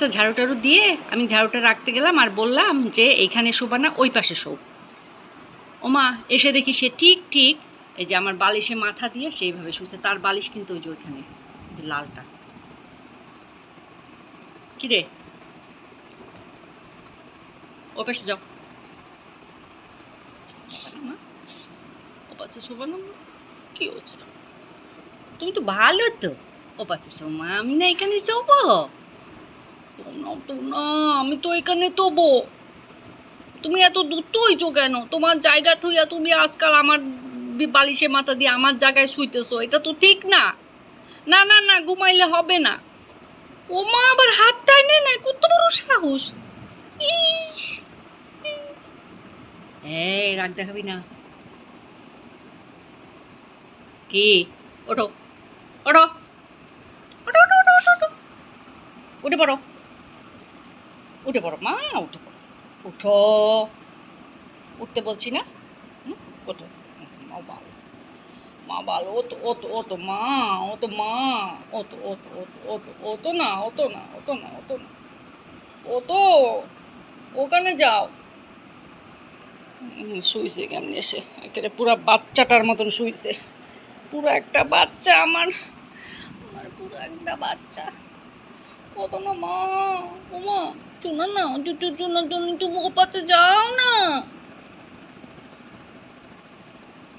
বিছানাটা ঝাড়ু দিয়ে আমি ঝাড়ুটা রাখতে গেলাম আর বললাম যে এইখানে শোবা না, ওই পাশে শো ওমা, এসে দেখি সে ঠিক ঠিক এই যে আমার বালিশে মাথা দিয়ে সেইভাবে শুছে তার বালিশ কিন্তু ওই যে ওইখানে লালটা। কি রে? ও পাশে যাও। ও পাশে শোবা না? কি হচ্ছে? তুমি তো ভালো তো। ও পাশে শো মা, আমি না এখানে শোবো। তো আমি তো এখানে তোবো। তুমি এত দূর হইছো কেন? তোমার জায়গা থইয়া তুমি আজকাল আমার বালিশে মাথা দিয়ে আমার জায়গায় শুইতেছো, এটা তো ঠিক না। না না না, ঘুমাইলে হবে না। ও মা, আবার হাত টাইনে না কত বড় সাহস। এই, রাগ দেখাবি না। কি? ওঠো ওঠো ওঠো ওঠো ওঠো ওঠো। উঠে পড়ো। উঠে পড়ো, মা, উঠে পড়ো। উঠো। উঠতে বলছি না? ওঠো। মা ভালো মা ভালো ও তো ও তো ও তো মা ও তো মা ও তো ও তো ও তো ও ও তো না ও তো না ও তো না ও তো না। ও তো ওখানে যাও। শুইছে কেমনি এসে একেবারে পুরা বাচ্চাটার মতন শুইছে। পুরো একটা বাচ্চা আমার। আমার পুরো একটা বাচ্চা। কত না মা, ও শোনো না দুটোর জন্য তুমি তুমি ও পাশে যাও না।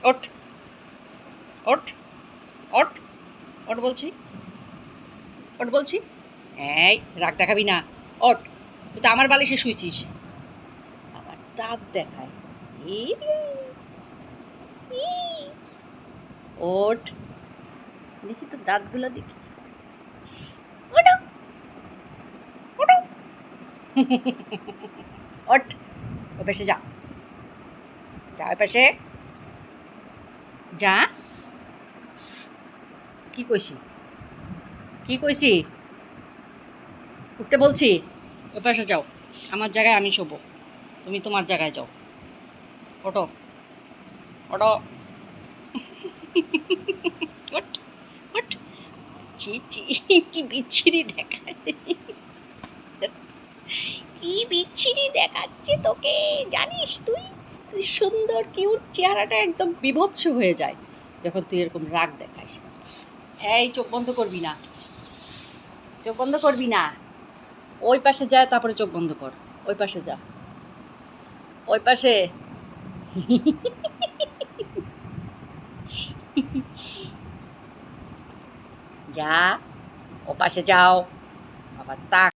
ওঠ ওঠ ওঠ ওঠ বলছি ওঠ বলছি। এই, রাগ দেখাবি না, ওঠ, তুই তো আমার বালিশে শুইছিস। আবার দাঁত দেখায়। ওঠ। দেখি তো দাঁতগুলো দেখি ওঠো ওঠো ওঠ ও পাশে যা। যা ওই পাশে যা। কি কইছি? কি কইছি? উঠতে বলছি ওই পাশে যাও। আমার জায়গায় আমি শোবো। তুমি তোমার জায়গায় যাও। ওঠো। ওঠো। ওঠ ওঠ। ছি ছি, কি বিচ্ছিরি দেখায়। কি বিচ্ছিরি দেখাচ্ছে তোকে? জানিস তুই? তুই সুন্দর কিউট চেহারাটা একদম বিভৎস হয়ে যায় যখন তুই এরকম রাগ দেখাস। এই, চোখ বন্ধ করবি না। চোখ বন্ধ করবি না। ওই পাশে যা, তারপরে চোখ বন্ধ কর। ওই পাশে যা। ওই পাশে। যা, ও পাশে যাও। আবার তাক।